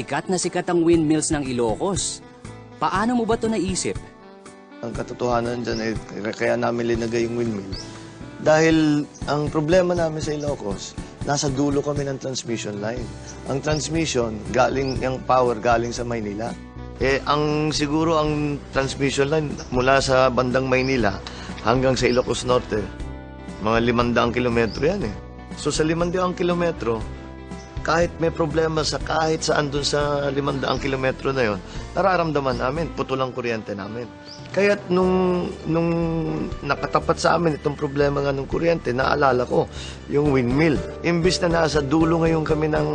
Sikat na sikat ang windmills ng Ilocos. Paano mo ba ito naisip? Ang katotohanan dyan, eh, kaya namin linagay yung windmill. Dahil ang problema namin sa Ilocos, nasa dulo kami ng transmission line. Ang transmission, galing, yung power galing sa Maynila. Eh, ang siguro ang transmission line mula sa bandang Maynila hanggang sa Ilocos Norte, mga limandaang kilometro yan eh. So sa limandaang kilometro, kahit may problema sa kahit saan dun sa limandaang kilometro na yon, nararamdaman namin, putol ang kuryente namin. Kaya nung, nung nakatapat sa amin itong problema nga ng kuryente, naalala ko yung windmill. Imbis na nasa dulo ngayon kami ng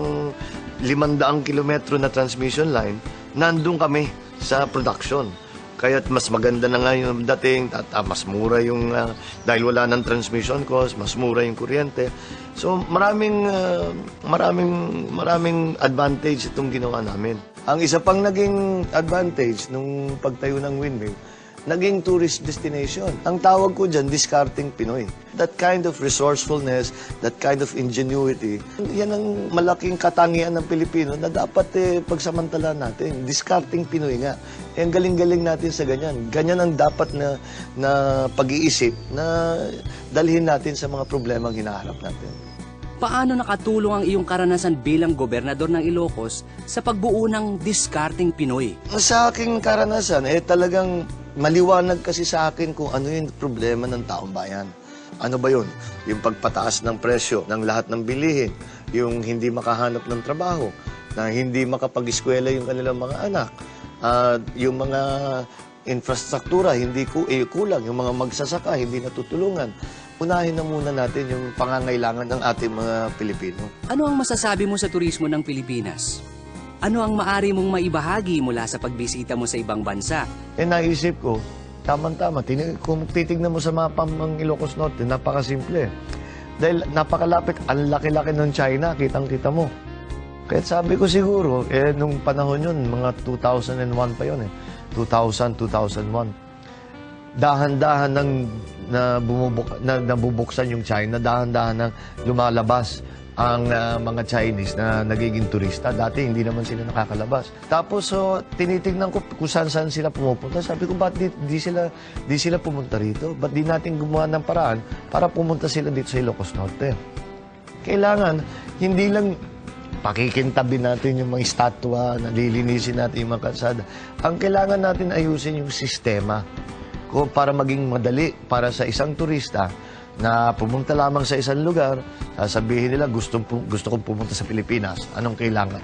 limandaang kilometro na transmission line, nandun kami sa production. Kaya't mas maganda na nga yung dating, at ah, mas mura yung, ah, dahil wala ng transmission cost, mas mura yung kuryente. So maraming, ah, maraming, maraming advantage itong ginawa namin. Ang isa pang naging advantage nung pagtayo ng windmill, naging tourist destination. Ang tawag ko dyan, discarding Pinoy. That kind of resourcefulness, that kind of ingenuity, yan ang malaking katangian ng Pilipino na dapat eh, pagsamantalaan natin. Discarding Pinoy nga. Eh, ang galing-galing natin sa ganyan. Ganyan ang dapat na, na pag-iisip na dalhin natin sa mga problemang hinaharap natin. Paano nakatulong ang iyong karanasan bilang gobernador ng Ilocos sa pagbuo ng Discarding Pinoy? Sa aking karanasan, eh talagang maliwanag kasi sa akin kung ano yung problema ng taong bayan. Ano ba yun? Yung pagpataas ng presyo ng lahat ng bilihin, yung hindi makahanap ng trabaho, na hindi makapag-eskwela yung kanilang mga anak, at yung mga infrastruktura hindi ku eh, kulang, yung mga magsasaka hindi natutulungan. Unahin na muna natin yung pangangailangan ng ating mga Pilipino. Ano ang masasabi mo sa turismo ng Pilipinas? Ano ang maari mong maibahagi mula sa pagbisita mo sa ibang bansa? Eh naisip ko, tamang-tama, kung titignan mo sa mapa ng Ilocos Norte, napakasimple. Dahil napakalapit, ang laki-laki ng China, kitang-kita mo. Kaya sabi ko siguro, eh, nung panahon yun, mga 2001 pa yun eh. 2000, 2001. Dahan-dahan nang na bumubuk, na, nabubuksan yung China, dahan-dahan nang lumalabas ang ah, mga Chinese na nagiging turista. Dati hindi naman sila nakakalabas. Tapos so, tinitingnan ko kung saan-saan sila pumupunta. Sabi ko, ba't di, di, sila, di sila pumunta rito? Ba't di natin gumawa ng paraan para pumunta sila dito sa Ilocos Norte? Kailangan, hindi lang pakikintabi natin yung mga estatwa, nalilinisin natin yung mga kalsada. Ang kailangan natin ayusin yung sistema ko para maging madali para sa isang turista na pumunta lamang sa isang lugar, sasabihin nila gusto, gusto kong pumunta sa Pilipinas. Anong kailangan?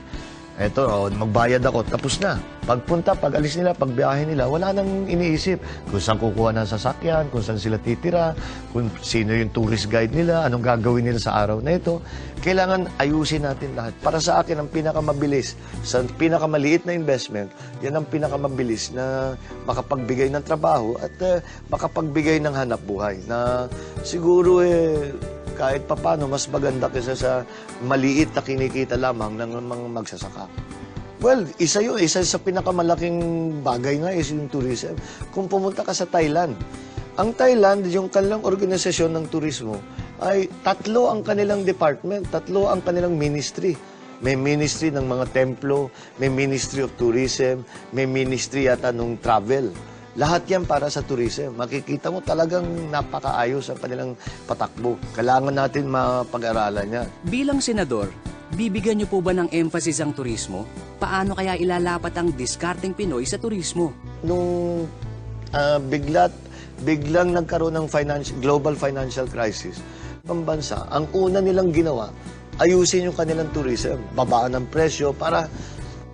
Eto, oh, magbayad ako, tapos na. Pagpunta, pag alis nila, pagbiyahe nila, wala nang iniisip kung saan kukuha ng sasakyan, kung saan sila titira, kung sino yung tourist guide nila, anong gagawin nila sa araw na ito. Kailangan ayusin natin lahat. Para sa akin, ang pinakamabilis, sa pinakamaliit na investment, yan ang pinakamabilis na makapagbigay ng trabaho at eh, makapagbigay ng hanap buhay. Na siguro eh, kahit papano mas maganda kaysa sa maliit na kinikita lamang ng mga magsasaka. Well, isa yun. Isa sa pinakamalaking bagay nga is yung tourism. Kung pumunta ka sa Thailand, ang Thailand, yung kanilang organisasyon ng turismo, ay tatlo ang kanilang department, tatlo ang kanilang ministry. May ministry ng mga templo, may ministry of tourism, may ministry yata nung travel. Lahat yan para sa tourism. Makikita mo talagang napakaayos ang kanilang patakbo. Kailangan natin mapag-aralan yan. Bilang senador, bibigyan niyo po ba ng emphasis ang turismo? Paano kaya ilalapat ang Discarding Pinoy sa turismo? Nung ah, biglat, biglang nagkaroon ng financial, global financial crisis, ang bansa, ang una nilang ginawa, ayusin yung kanilang tourism, babaan ng presyo para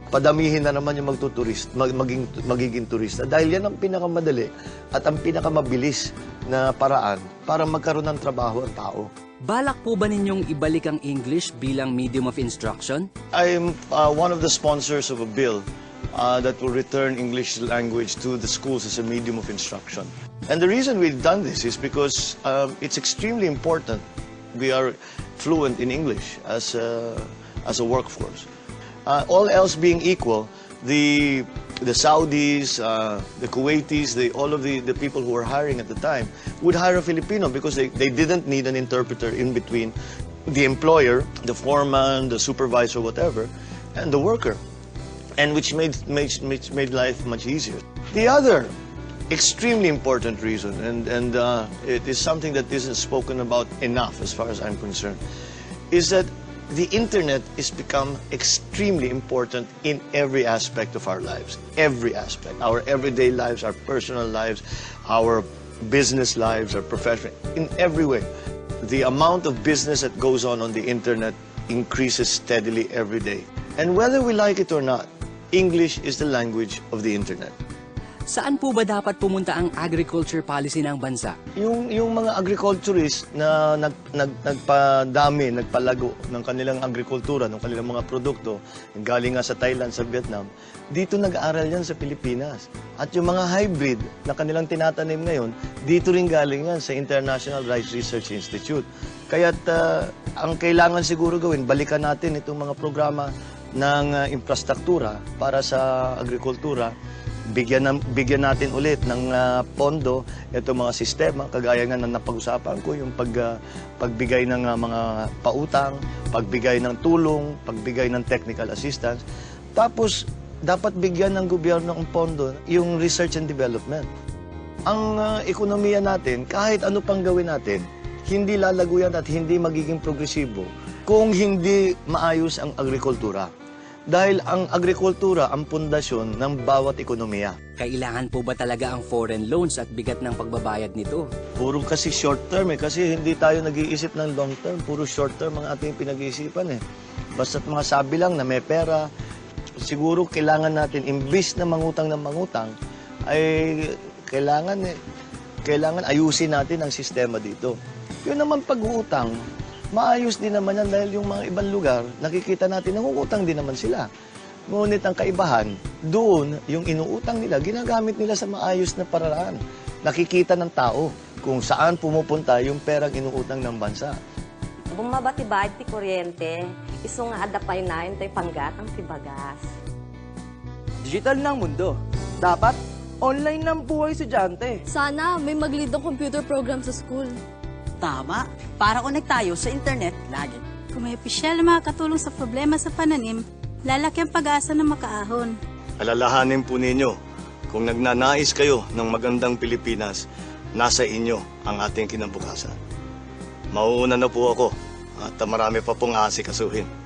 padamihin na naman yung magtuturist, mag, maging, magiging turista. Dahil yan ang pinakamadali at ang pinakamabilis na paraan para magkaroon ng trabaho ang tao. Balak po ba ninyong ibalik ang English bilang medium of instruction? I'm uh, one of the sponsors of a bill uh, that will return English language to the schools as a medium of instruction. And the reason we've done this is because um, it's extremely important we are fluent in English as a, as a workforce. Uh, all else being equal, the the Saudis, uh, the Kuwaitis, the, all of the, the people who were hiring at the time would hire a Filipino because they, they didn't need an interpreter in between the employer, the foreman, the supervisor, whatever, and the worker. and which made, made, made, made life much easier. The other extremely important reason, and, and uh, it is something that isn't spoken about enough as far as I'm concerned, is that the internet has become extremely important in every aspect of our lives. Every aspect. Our everyday lives, our personal lives, our business lives, our professional, in every way. The amount of business that goes on on the internet increases steadily every day. And whether we like it or not, English is the language of the internet. Saan po ba dapat pumunta ang agriculture policy ng bansa? Yung, yung mga agriculturists na nag, nag, nagpadami, nagpalago ng kanilang agrikultura, ng kanilang mga produkto, galing nga sa Thailand, sa Vietnam, dito nag-aaral yan sa Pilipinas. At yung mga hybrid na kanilang tinatanim ngayon, dito rin galing yan sa International Rice Research Institute. Kaya't ah, ang kailangan siguro gawin, balikan natin itong mga programa ng ah, infrastruktura para sa agrikultura bigyan, ng, bigyan natin ulit ng ah, pondo itong mga sistema, kagaya nga na napag-usapan ko, yung pag, ah, pagbigay ng ah, mga pautang, pagbigay ng tulong, pagbigay ng technical assistance. Tapos, dapat bigyan ng gobyerno ng pondo yung research and development. Ang ah, ekonomiya natin, kahit ano pang gawin natin, hindi lalago yan at hindi magiging progresibo kung hindi maayos ang agrikultura. Dahil ang agrikultura ang pundasyon ng bawat ekonomiya. Kailangan po ba talaga ang foreign loans at bigat ng pagbabayad nito? Puro kasi short term eh, kasi hindi tayo nag-iisip ng long term. Puro short term ang ating pinag-iisipan eh. Basta't mga sabi lang na may pera, siguro kailangan natin, imbis na mangutang ng mangutang, ay kailangan eh, kailangan ayusin natin ang sistema dito. Yun naman pag-uutang, maayos din naman yan dahil yung mga ibang lugar, nakikita natin, nangungutang din naman sila. Ngunit ang kaibahan, doon, yung inuutang nila, ginagamit nila sa maayos na paraan. Nakikita ng tao kung saan pumupunta yung perang inuutang ng bansa. Bumabati ba ti kuryente, iso nga adapay na yun tayo panggatang ti bagas. Digital ng mundo. Dapat, online ng buhay estudyante. Sana may maglid ng computer program sa school. Tama. Para connect tayo sa internet lagi. Kung may opisyal na makakatulong sa problema sa pananim, lalaki ang pag-asa na makaahon. Alalahanin po ninyo, kung nagnanais kayo ng magandang Pilipinas, nasa inyo ang ating kinabukasan. Mauuna na po ako at marami pa pong aasikasuhin.